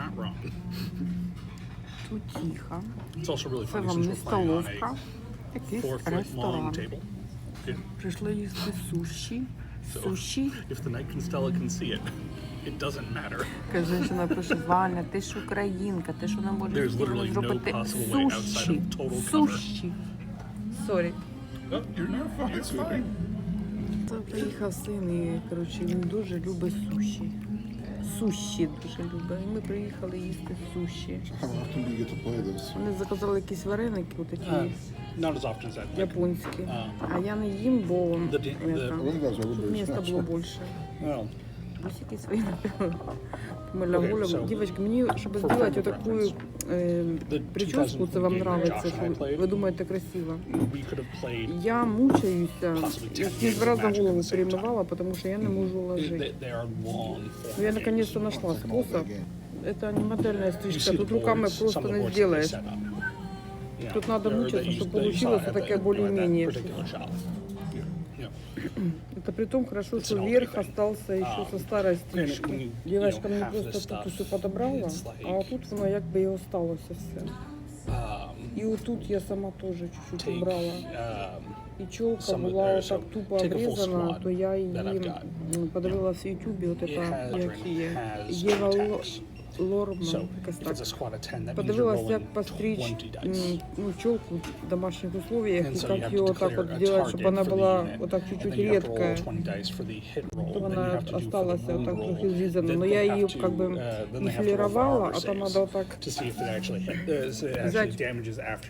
not wrong. Тут тихо. It's also really Це funny вам since не we're playing on столовка. a Якийсь four foot long ресторан. table. If, Прийшли їсти суші. Суші. if the Night Constella can see it, it doesn't matter. Каже, жінка пише, Ваня, ти ж українка, ти що не There's спільно literally no зробити possible way outside суші. of total cover. Суші. Сорі. Oh, you're not fine. It's fine. Приїхав син і, коротше, він дуже любить суші. Суші дуже любить. І ми приїхали їсти суші. How often do you get to play this? Вони заказали якісь вареники, отакі not as often as that. Like, японські. А. Я не їм, бо The the- I think that was everybody's міста було більше. well, so- мені, щоб For зробити frame of таку reference, е, the прическу, це вам 2000 game нравиться, Josh and I що played. ви думаєте красиво. we could have played. Я мучаюся, Possibly я ten скільки games разів of Magic голову at the same перемивала, тому що я не можу They, ложити. they are long. Ну, я form наконец-то games. нашла Like an all-day способ. game. Это не модельная You стрижка, see тут the руками boards, просто some of the не boards that they сделаешь. set up. Yeah, Тут надо or that мучиться, you- чтобы that you получилось saw at такое that- более-менее. Это при том хорошо, It's что an верх all-day thing. остался еще А, со старой when стрижки. you- Девочка you know, мне half просто this тут stuff, усе подобрала, it's а like- тут воно якби і осталося все. Um, І отут я сама теж чуть-чуть take, убрала. um, І чолка some of була the- отак so тупо take a full обрізана, squad то я її that I've got. м, подивилася в Ютубі, от it це, has, як є. has Єва Ло- attacks. Лорман, So якась if так. it's a squad of 10, that means you're Подивилась, як постричь 20 м, dice. ну, челку в домашних условиях, и как ее вот так вот target чтобы она была вот так чуть-чуть редкая. 20 dice for the hit roll, Чтобы она осталась вот так roll. трохи зрізана. Then Но я ее как бы uh, armor а там надо вот так uh, взять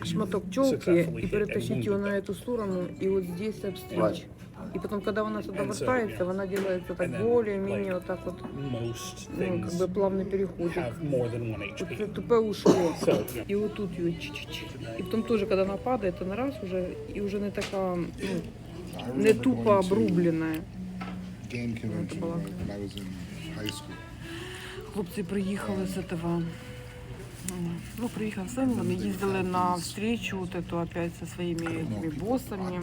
шматок челки и перетащить ее на эту сторону и вот здесь обстричь. И потом, когда она сюда And so, вертается, yeah. она делается так And then, более-менее like, вот так вот, Most ну, как things бы плавный переход. have more than one Вот HP. это тупе ушло. So, yeah. И вот тут ее чуть-чуть. И потом тоже, когда она падает, она раз уже, и уже не така, ну, I не remember тупо going to обрубленная. Game convention була. when I was in high school. Хлопці приїхали з этого. Ну, приїхав син, вони їздили на встречу вот эту опять со своїми I don't know этими if people боссами.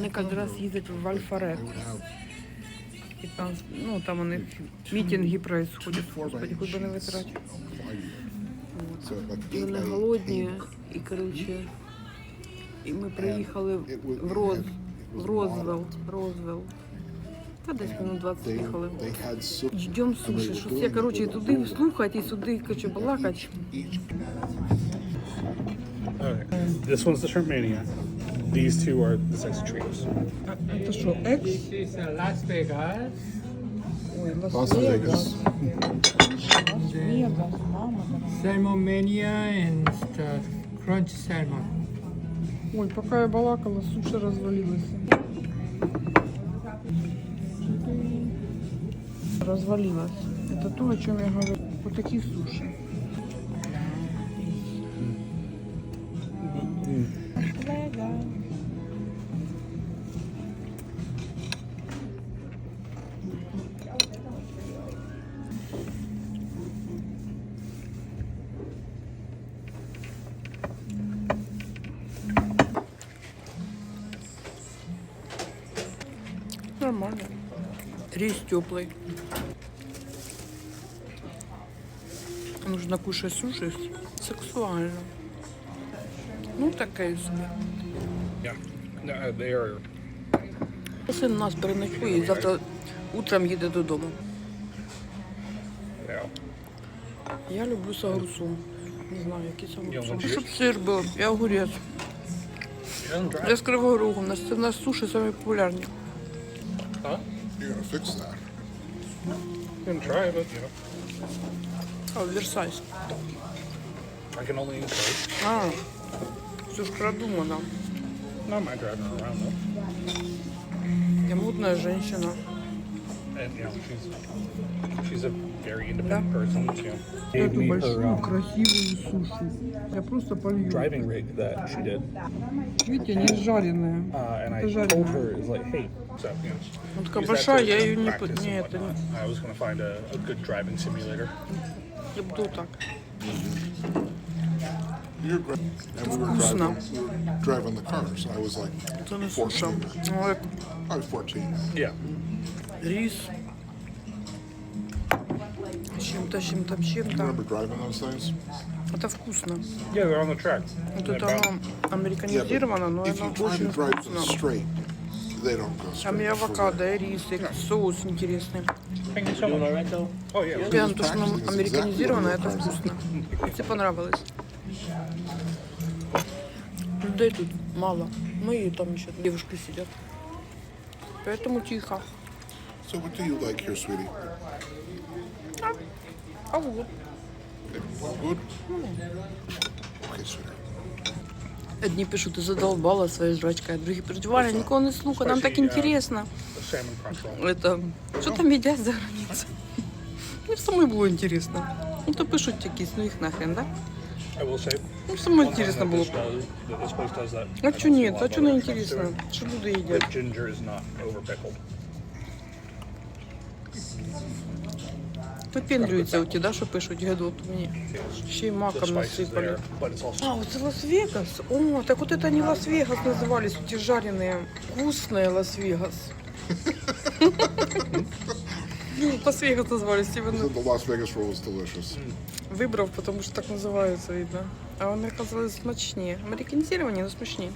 Вони кожен раз їздять в Альфарет. І там, ну, там у мітинги происходять, господи, хоч би не витрачати. Вони голодні, і коротше, і ми приїхали в Роз, в Розвел, Розвел. Та десь минут 20 їхали. Ждем суші, що все, коротше, і туди слухати, і сюди, коротше, балакати. This one's the Shermania. These two are the sexy trios. Це що, екс? This is uh, Las Vegas. Ой, Las Лас-Вегас. Vegas. Лас-Вегас, мама. Salmon Mania and uh, Crunch Salmon. Ой, пока я балакала, суши развалилась. Развалилась. Это то, о чем я говорю. Вот такие суши. Нормально. Рис теплый. Нужно кушать суши сексуально. Ну, такая собі. Yeah. No. Син нас переночує і завтра утром їде додому. Yeah. Я люблю сагрусу. Не знаю, який Я сагрусу. надіюсь. Щоб сир був, я огурець. Я з Кривого Рогу. У нас це в нас суші самі популярні. Huh? You're gonna fix that. You can try, but you know, А, Версайс. I can only encourage. А, все ж продумано. Not my driving around though. Я модная женщина. And you know, she's she's a very independent person. You know, gave me her um, красивую суши. Я просто полью. driving rig that she did, Видите, они жареные. uh, and I Это жареная. told her is like, hey, so you know. Ну, такая use that большая, to, я you know, ее не... practice под- and Не, это whatnot. не... I was gonna find a, a good driving simulator. Я буду так. You're gra- and we were Вкусно. driving, we were driving the car, so I was like Це не суша. 14. Ну, як I was 14. Yeah. рис. Чим чем-то, с чем-то, с чем-то. Remember driving those things? Это вкусно. Yeah, they're on the track. Вот это оно американизировано, но оно очень вкусно. straight, they don't go straight. Там и авокадо, и рис, и соус интересный. Прям то, что is американизировано, это вкусно. И тебе понравилось. Людей тут мало. Мои там еще девушки сидят. Поэтому тихо. So what do you like here, sweetie? А вот. Good? Okay, sweetie. Одни пишут, ты задолбала своей жрачкой, а другие пишут, Валя, никого не слухай, нам так Spicy, uh, интересно. The salmon crunch roll. Это, що там їдять за границей? Мені самой було інтересно. Ну то пишуть якісь, ну їх нахрен, да? I will say. Ну самой one thing інтересно that було. this does- that this place does that їдять? ginger is not over pickled. Випендрюються оті, да, що пишуть гедот мені. Ще й The маком spice is насипали. there, but it's also А, вот это Лас-Вегас. О, так вот это они Лас-Вегас назывались, эти жареные. Вкусные Лас-Вегас. Лас-Вегас назывались, типа, ну, The Las Vegas roll is delicious. выбрав, потому что так называются, видно. А вони оказались смачні. Американізовані, но смачні.